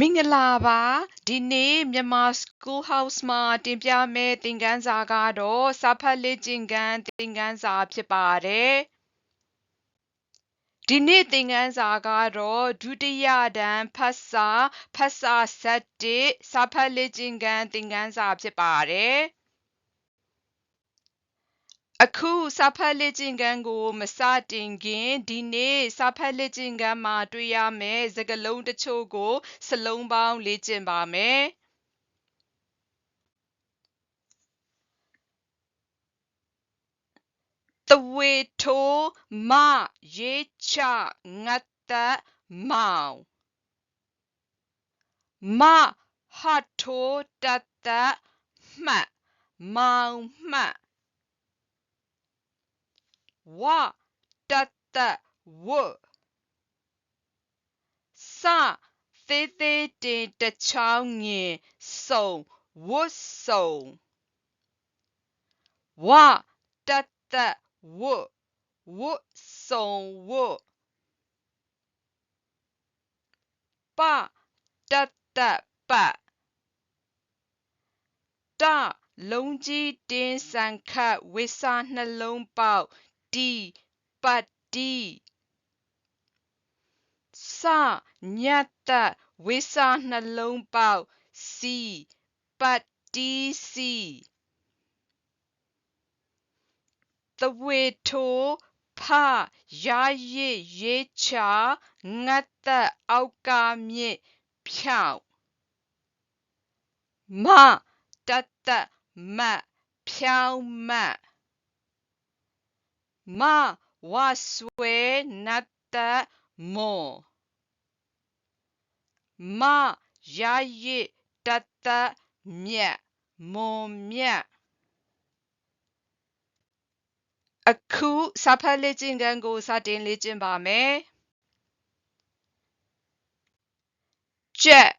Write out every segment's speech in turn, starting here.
မင်္ဂလာပါဒီနေ့မြန်မာ School House မှာတင်ပြမယ့်သင်ခန်းစာကတော့စာဖတ်လေ့ကျင့်ခန်းသင်ခန်းစာဖြစ်ပါတယ်ဒီနေ့သင်ခန်းစာကတော့ဒုတိယတန်းဖတ်စာဖတ်စာ7စာဖတ်လေ့ကျင့်ခန်းသင်ခန်းစာဖြစ်ပါတယ် အခုစာဖတ်လေ့ကျင့်ခန်းကို မစတင်ခင်ဒီနေ့စာဖတ်လေ့ကျင့်ခန်းမှာတွေ့ရမယ့်စကားလုံးတချို့ကိုစလုံးပေါင်းလေ့ကျင့်ပါမယ်။သဝေထိုးမရေးချငတ်သက်မောင်မဟထိုးတသက်မှတ်မောင်မှတ် ဝတတဝစသေးသေးတင်တချောင်းငင်စုံဝတ်စုံဝတတဝဝတ်စုံဝပတတပတ်တလုံးကြီးတင်းဆန်ခတ်ဝိစာနှလုံးပေါက် တီပတ်တီစညတ်တဝိစာနှလုံးပေါက်စီပတ်တီစီသဝေထိုဖရာရစ်ရေးချငတ်သက်အောက်ကမြင့်ဖြောင်းမတတမတ်ဖြောင်းမတ် မဝဆွဲနတ်သက်မွန်မရရစ်တသက်မြတ်မွန်မြတ်အခုစာဖတ်လေ့ကျင့်ခန်းကိုစတင်လေ့ကျင့်ပါမယ်ကြက်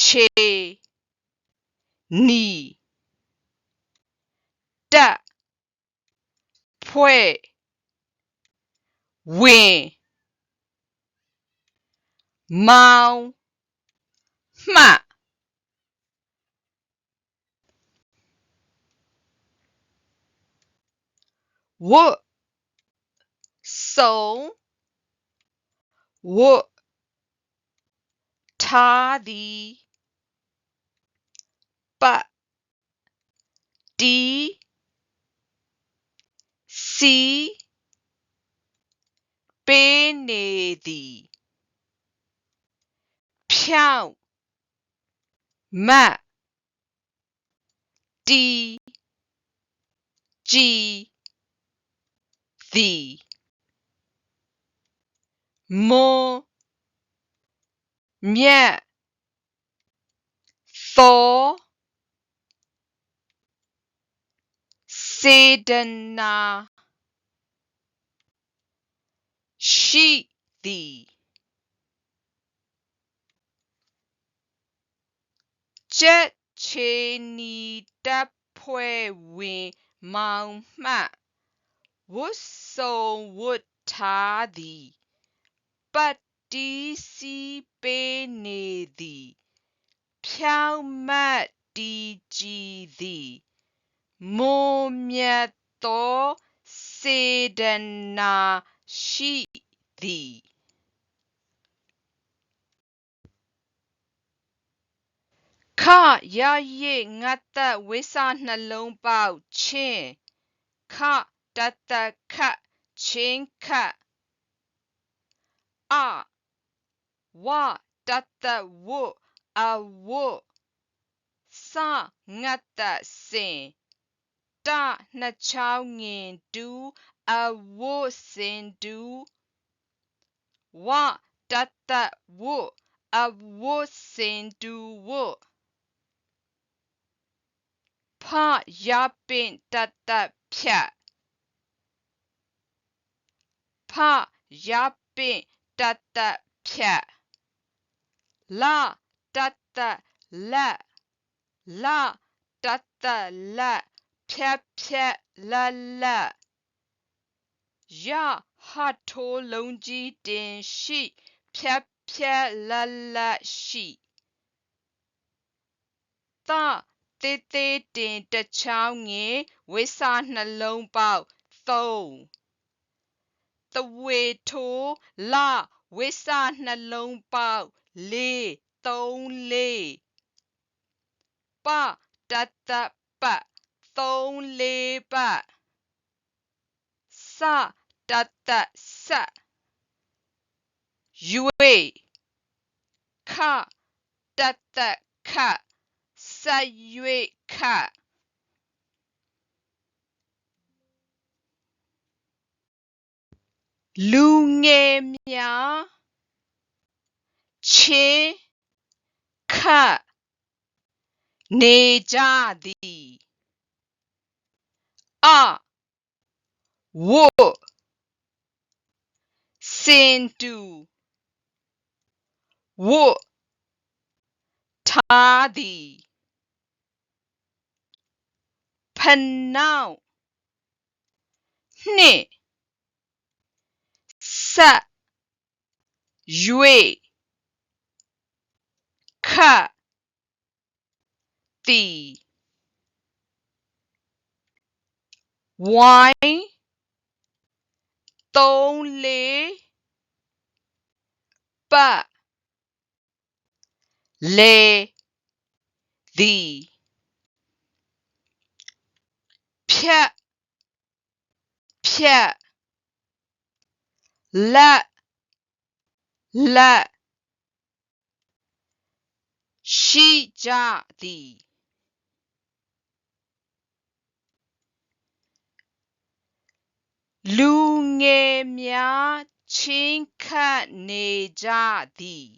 ခြေနီတက် Pwe. We. Mao. Ma. Wo. So. Wo. Ta the. But. D တ်ထားသည်ပတ်တီစီပေးနေသည်ဖြောင့်မတ်တီကြည်သည်မွန်မြတ်သောစေတနာ she thee chết chê ni đáp quê vi mau mạ vô sâu vô ta thì. Bất đi si bê nê thì. Phiao mạ đi chi thì. Mô miệt to sê na shi သည်မွန်မြတ်သောစေတနာရှိသည်ခရရစ်ငတ်သက်ဝိဆနှလုံးပေါက်ချင်းခတတခတ်ချင်းခတ်အဝတတဝအဝစငတ်သက်စင်တနှစ်ချောင်းငင်တူအဝစင်တူ wa tata wo awo sendu wo. Pa yapin tata pia. Pa yapin tata pia. La tata la. La tata la. pia pya la la. ရဟထိုးလုံးကြီးတင်ရှိဖြတ်ဖြက်လက်လက်ရှိသတေးသေးတင်တချောင်းငင်ဝိစာနှလုံးပေါက်3တဝေထိုးလဝိစာနှလုံးပေါက်4 3 4ပတတပတ်3 4ပတ်စ တတဆက်ရွေခတတခဆက်၍ခလူငယ်များချင်းခတ်နေကြသည်အဝတ် Sintu. Wo. Tadi. Panau. Ne. Sa. Yue. Ka. Ti. Wine only but lay the piet piet la. La, she ja the lu ပတ်လေသည်ဖြတ်ဖြတ်လက်လက်ရှိကြသည်လူငယ်များချင်းခတ်နေကြသည်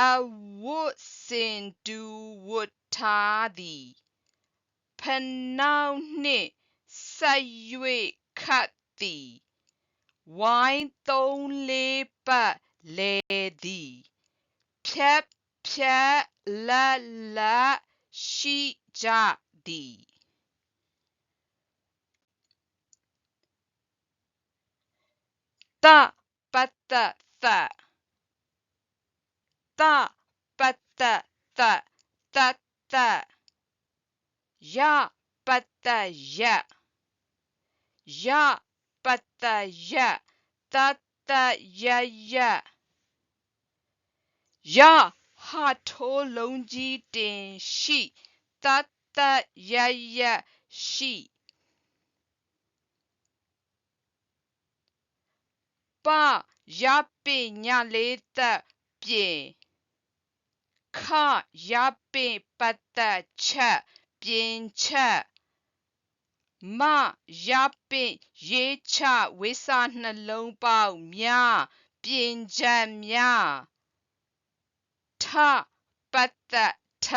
အဝတ်စင်တူဝတ်ထားသည်ဖနောက်နှင့်ဆက်၍ခတ်သည်ဝိုင်းသုံးလေးပတ်လဲသည်ဖြတ်ဖြတ်လက်လက်ရှိကြသည် ta pata ta ta. Pata ta ta ta ya pata ya ya pata ya ta ta ya ya ya ha to long ji din shi. Ta ta ya ya shi. ထိုးလုံးကြီးတင်ရှိတတ္တယယရှိပယပညလေးသက်ပြင်ခယပပတ္တချက်ပြင်ချက်မယပရေးချဝိစာနှလုံးပေါက်များပြင်ချက်များထပတ္တထ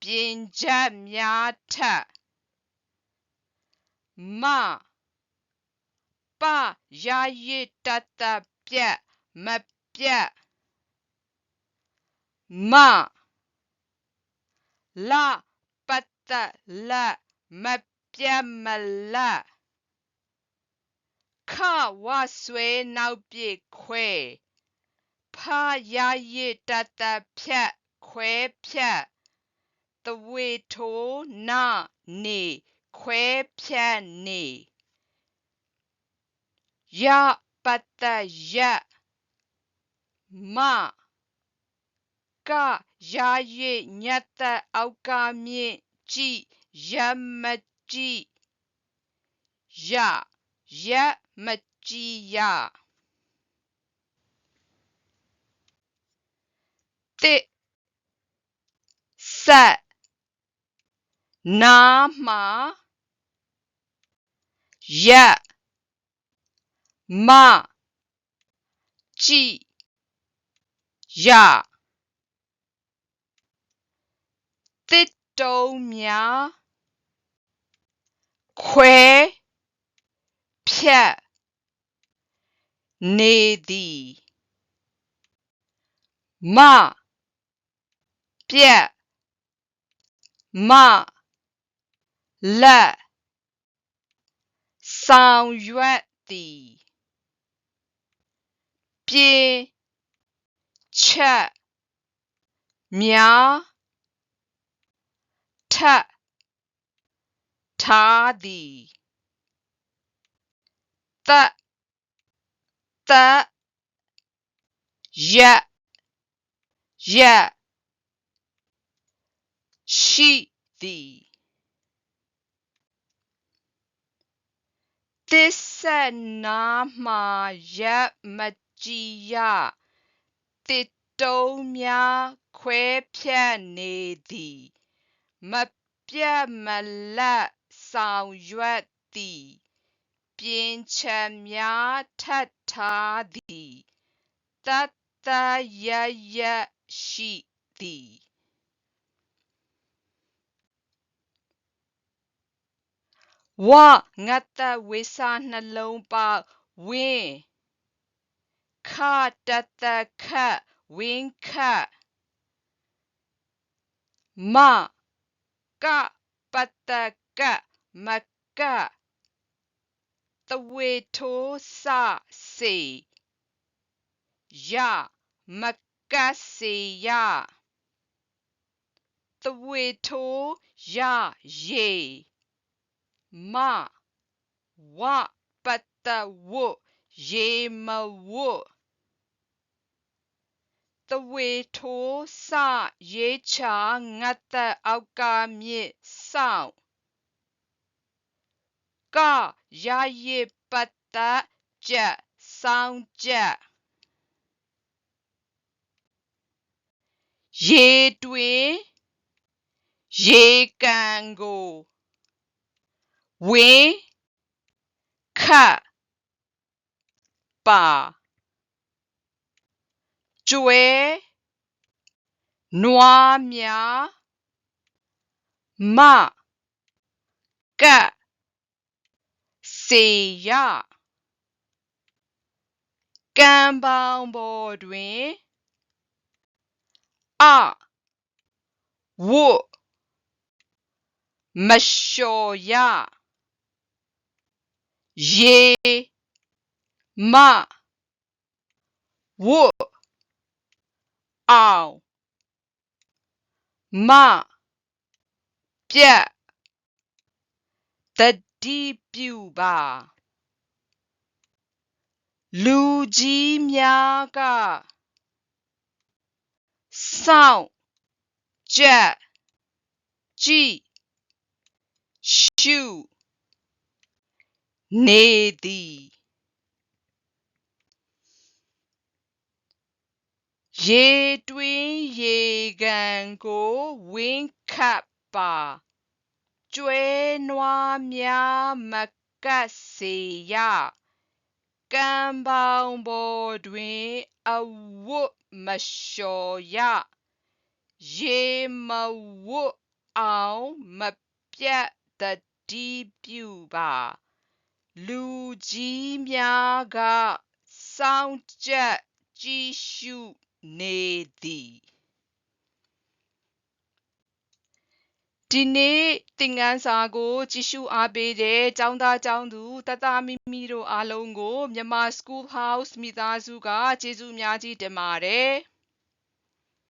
ပြင်ချက်များထမ ပယာယိတတပြက်မပြက်မလပတ္တလမပြက်မလခဝဆွဲနောက်ပြေခွဲဖယာယိတတဖြက်ခွဲဖြက်တဝေထိုးနာနေခွဲဖြက်နေ Ya Pattaya Ma Ka Yaye Nyata Aukamye Chi Yamachi Ya Yamachi Ya Te Sa Nama Ya မြင့်ကြည်ယမကြည်ယယမကြည်ယတစ်ဆက်နာမှာယမကြည့်ရတစ်တုံးများခွဲဖြတ်နေသည်မပြက်မလက်ဆောင်ရွက်သည် ပြင်း ချက်များထပ်ထားသည်သက်သက်ရက်ရက်ရှိသည်သစ္စာနာမှာရက်မ ကြည်ရတစ်တုံးများခွဲဖြတ်နေသည် မပြတ်မလတ်ဆောင်ရွက်သည်ပြင်ချက်များထပ်ထားသည်တတ်တရရရှိသည်ဝငတ်တဝိစာနှလုံးပေါက်ဝင်း Ka da da ka, wing ka. Ma ga ba da ga, ma ka The way to sa si. Ya ma si ya. The way to ya ye. Ma wa ba da wo, ye ma wo. ရေမဝတဝေထိုးစရေးချငတ်သက်အောက်ကမြစ်ဆောင်ကရရစ်ပတ္တကြက်ဆောင်းကြက်ရေတွင်ရေကန်ကိုဝင်းခတ်ပါ ကျွဲနွားများမကတ်စေရကံပေါင်းပေါ်တွင်အဝတ်မလျှော်ရရေမဝတ် အောင်မပြတ်တတိပြုပါလူကြီးများကစောင့်ကြက်ကြည့်ရှုနေသည် ရေတွင်ရေကန်ကိုဝင်းခတ်ပါကျွဲနွားများမကတ်စေရကံပေါင်းပေါ်တွင်အဝတ်မလျှော်ရရေမဝတ်အောင်မပြတ်တတိပြုပါလူကြီးများကစောင့်ကြက်ကြည့်ရှု နေသည်ဒီနေ့သင်ခန်းစာကို ကြည့်ရှုအားပေးတဲ့ကျောင်းသားကျောင်းသူတသားမိမိတို့အားလုံးကိုမြန်မာ School House မိသားစုကကျေးဇူးအများကြီးတင်ပါတယ်။